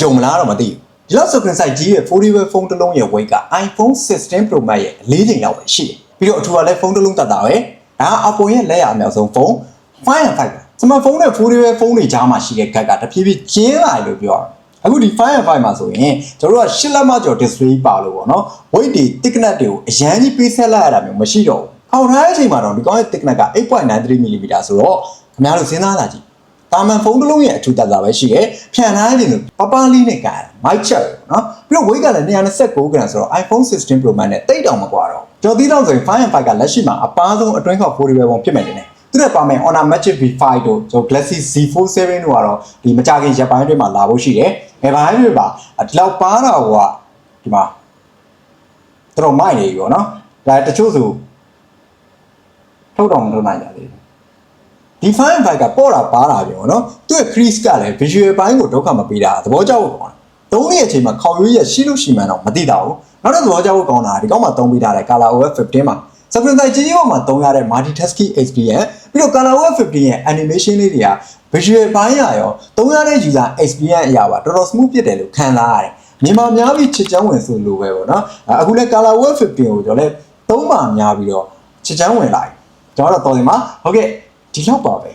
ယုံမလားတော့မသိဘူးဒီလောက် screen size ကြီးရဲ့ foldable phone တစ်လုံးရဲ့ weight က iPhone 16 Pro Max ရဲ့၄ချိန်လောက်ပဲရှိတယ်ပြီးတော့အထူကလည်းဖုန်းတစ်လုံးတတ်တာပဲဒါက Apple ရဲ့လက်ရအမြောက်ဆုံးဖုန်း5 and 5ပါစမတ်ဖုန်းနဲ့ foldable ဖုန်းတွေကြားမှာရှိတဲ့ gap ကတဖြည်းဖြည်းကျင်းလာတယ်လို့ပြောတာအခုဒီ5 and 5မှာဆိုရင်ကျွန်တော်တို့က8လက်မကျော် display ပါလို့ပေါ့နော် weight တွေ thickness တွေကိုအရန်ကြီးပေးဆက်လိုက်ရတာမျိုးမရှိတော့ဘူးအောက်ထားတဲ့အချိန်မှာတော့ဒီကောင်းရဲ့ thickness က8.93 mm ဆိုတော့ခင်ဗျားတို့စဉ်းစားလာကြည့် တာမန်ဖုန်းတစ်လုံးရဲ့အထူးတတ်တာပဲရှိတယ်ဖြန်ထားခြင်းလို့ပပလေးနဲ့ကားတာမိုက်ချက်နော်ပြီးတော့ weight ကလည်း129 gram ဆိုတော့ iPhone 16 Pro Max နဲ့တိတ်တောင်မကွာတော့ကျော်သီးတော့ဆိုရင်5 and 5ကလက်ရှိမှာအပားဆုံးအတွင်းခေါက် foldable ပုံဖြစ်မယ်တင်တယ်သူတို့ပါမယ် Honor Magic V5 တို့ကျွန်တော် Galaxy Z47 တို့ကတော့ဒီမကြခင်ရက်ပိုင်းအတွင်းမှာလာဖို့ရှိတယ်။ဘယ်ပိုင်းတွေပါဒီလောက်ပါတာကဒီမှာတော်တော်မိုက်နေပြီပေါ့နော်။ဒါတချို့ဆိုထုတ်တော်မထုတ်နိုင်ကြသေးဘူး။ ဒီ file file ကပေါ်တာပါတာပြောနော်။သူ့ရဲ့ crease ကလည်း visual ဘိုင်းကိုဒုက္ခမပေးတာသဘောကျဖို့ကောင်းတယ်။သုံးနှစ်အချိန်မှာခေါင်ရွေးရရှိလို့ရှိမှန်းတော့မသိတာဘူး။နောက်တော့သဘောကျဖို့ကောင်းတာဒီကောင်းမှာသုံးပေးထားတဲ့ Color OS 15မှာ screen size ကြီးကြီးပေါ်မှာသုံးရတဲ့ multitasking experience ပြီးတော့ Color OS 15ရဲ့ animation လေးတွေက visual ဘိုင်းရရောသုံးရတဲ့ user experience အရာပါတော်တော် smooth ဖြစ်တယ်လို့ခံစားရတယ်။မြန်မာများပြီးချစ်ချမ်းဝင်ဆိုလိုပဲပေါ့နော်။အခုလဲ Color OS 15ကိုကျွန်တော်လဲသုံးပါများပြီးတော့ချစ်ချမ်းဝင်လာပြီ။ကျွန်တော်တော့တော်ရင်မှာဟုတ်ကဲ့ ဒီလောက်ပါပဲ